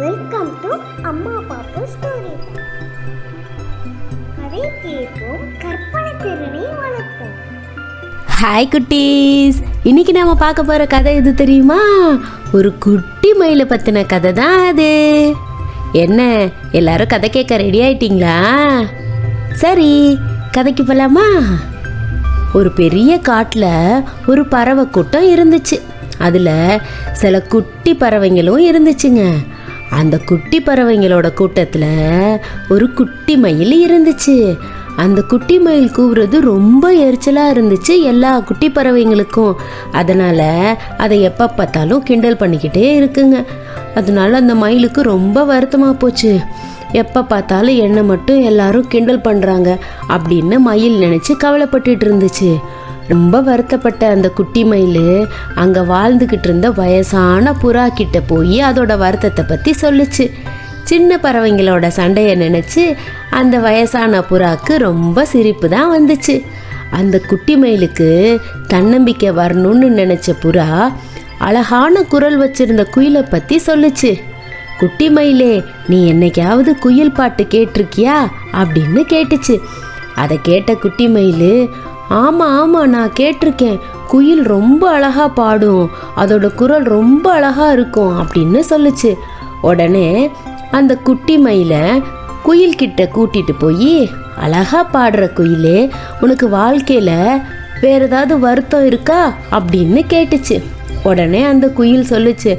Welcome to அம்மா பாப்பு story கதை கேட்போம் கற்பனை திறனை வளர்ப்போம் ஹாய் குட்டீஸ். இன்னைக்கு நாம பார்க்க போற கதை எது தெரியுமா? ஒரு குட்டி மயிலை பத்தின கதை தான் அது. என்ன? எல்லாரும் கதை கேட்க ரெடி ஆயிட்டீங்களா? சரி கதைக்கு போலாமா? ஒரு பெரிய காட்டில் ஒரு பறவை கூட்டம் இருந்துச்சு. அதில் சில குட்டி பறவைங்களும் இருந்துச்சுங்க. அந்த குட்டி பறவைங்களோட கூட்டத்தில் ஒரு குட்டி மயில் இருந்துச்சு. அந்த குட்டி மயில் கூவுறது ரொம்ப எரிச்சலாக இருந்துச்சு எல்லா குட்டி பறவைங்களுக்கும். அதனால் அதை எப்போ பார்த்தாலும் கிண்டல் பண்ணிக்கிட்டே இருக்குங்க. அதனால அந்த மயிலுக்கு ரொம்ப வருத்தமாக போச்சு. எப்போ பார்த்தாலும் என்னை மட்டும் எல்லாரும் கிண்டல் பண்ணுறாங்க அப்படின்னு மயில் நினச்சி கவலைப்பட்டுட்டு இருந்துச்சு. ரொம்ப வருத்தப்பட்ட அந்த குட்டி மயில் அங்கே வாழ்ந்துக்கிட்டு இருந்த வயசான புறா கிட்ட போய் அதோட வருத்தத்தை பற்றி சொல்லுச்சு. சின்ன பறவைங்களோட சண்டையை நினச்சி அந்த வயசான புறாக்கு ரொம்ப சிரிப்பு தான் வந்துச்சு. அந்த குட்டி மயிலுக்கு தன்னம்பிக்கை வரணும்னு நினச்ச புறா அழகான குரல் வச்சிருந்த குயிலை பற்றி சொல்லுச்சு. குட்டி மயிலே நீ என்னைக்காவது குயில் பாட்டு கேட்டிருக்கியா? அப்படின்னு கேட்டுச்சு. அதை கேட்ட குட்டி மயில் ஆமாம் ஆமாம் நான் கேட்டிருக்கேன். குயில் ரொம்ப அழகா பாடும். அதோட குரல் ரொம்ப அழகாக இருக்கும் அப்படின்னு சொல்லுச்சு. உடனே அந்த குட்டி மயிலை குயில்கிட்ட கூட்டிட்டு போய் அழகாக பாடுற குயிலே உனக்கு வாழ்க்கையில் வேற ஏதாவது வருத்தம் இருக்கா? அப்படின்னு கேட்டுச்சு. உடனே அந்த குயில் சொல்லுச்சு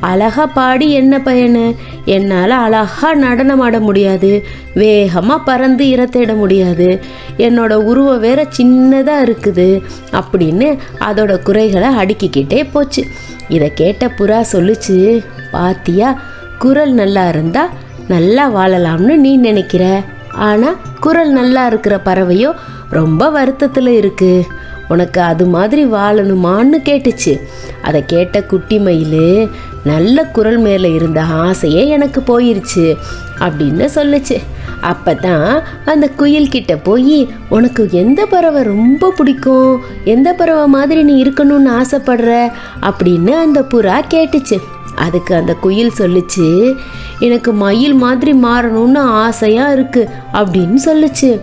அழகா பாடி என்ன பயனு? என்னால் அழகா நடனமாட முடியாது. வேகமாக பறந்து இறத்திட முடியாது. என்னோட உருவம் வேற சின்னதாக இருக்குது. அப்படின்னு அதோட குறைகளை அடுக்கிக்கிட்டே போச்சு. இதை கேட்ட புறா சொல்லுச்சு பாத்தியா குரல் நல்லா இருந்தால் நல்லா வாழலாம்னு நீ நினைக்கிற. ஆனால் குரல் நல்லா இருக்கிற பறவையோ ரொம்ப வருத்தத்தில் இருக்குது உனக்கு அது மாதிரி வாழணுமான்னு கேட்டுச்சு. அதை கேட்ட குட்டி மயில் நல்ல குரல் மேலே இருந்த ஆசையே எனக்கு போயிருச்சு அப்படின்னு சொல்லுச்சு. அப்போ தான் அந்த குயில்கிட்ட போய் உனக்கு எந்த பறவை ரொம்ப பிடிக்கும்? எந்த பறவை மாதிரி நீ இருக்கணும்னு ஆசைப்படுற? அப்படின்னு அந்த புறா கேட்டுச்சு. அதுக்கு அந்த குயில் சொல்லுச்சு எனக்கு மயில் மாதிரி மாறணும்னு ஆசையாக இருக்குது அப்படின்னு சொல்லுச்சு.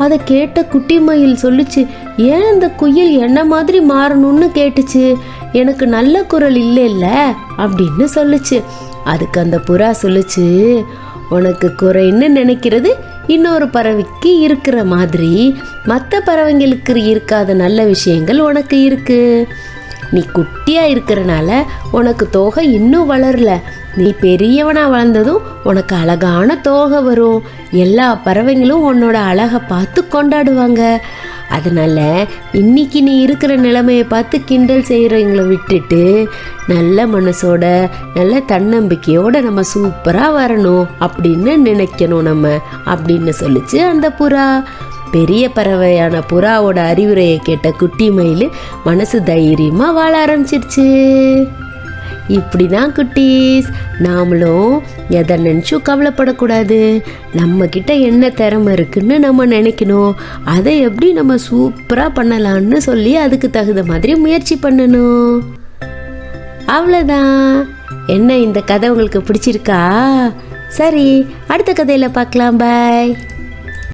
அதை கேட்ட குட்டி மயில் சொல்லுச்சு ஏன் அந்த குயில் என்ன மாதிரி மாறணும்னு கேட்டுச்சு? எனக்கு நல்ல குரல் இல்லைல்ல? அப்படின்னு சொல்லுச்சு. அதுக்கு அந்த புறா சொல்லுச்சு உனக்கு குறைன்னு நினைக்கிறது இன்னொரு பறவைக்கு இருக்கிற மாதிரி. மற்ற பறவைங்களுக்கு இருக்காத நல்ல விஷயங்கள் உனக்கு இருக்கு. நீ குட்டியாக இருக்கிறனால உனக்கு தோகை இன்னும் வளரல. நீ பெரியவனா வளர்ந்ததும் உனக்கு அழகான தோகை வரும். எல்லா பறவைங்களும் உன்னோட அழகை பார்த்து கொண்டாடுவாங்க. அதனால இன்னைக்கு நீ இருக்கிற நிலைமையை பார்த்து கிண்டல் செய்கிறவங்கள விட்டுட்டு நல்ல மனசோட நல்ல தன்னம்பிக்கையோட நம்ம சூப்பராக வரணும் அப்படின்னு நினைக்கணும் நம்ம அப்படின்னு சொல்லிச்சு அந்த புறா. பெரிய பறவையான புறாவோட அறிவுரையை கேட்ட குட்டி மயில் மனசு தைரியமாக வாழ ஆரம்பிச்சிருச்சு. இப்படி தான் குட்டீஸ். நாமளும் எதை நினச்சும் கவலைப்படக்கூடாது. நம்மக்கிட்ட என்ன திறமை இருக்குன்னு நம்ம நினைக்கணும். அதை எப்படி நம்ம சூப்பராக பண்ணலான்னு சொல்லி அதுக்கு தகுந்த மாதிரி முயற்சி பண்ணணும். அவ்வளோதான் என்ன இந்த கதை உங்களுக்கு பிடிச்சிருக்கா? சரி அடுத்த கதையில் பார்க்கலாம். பாய்.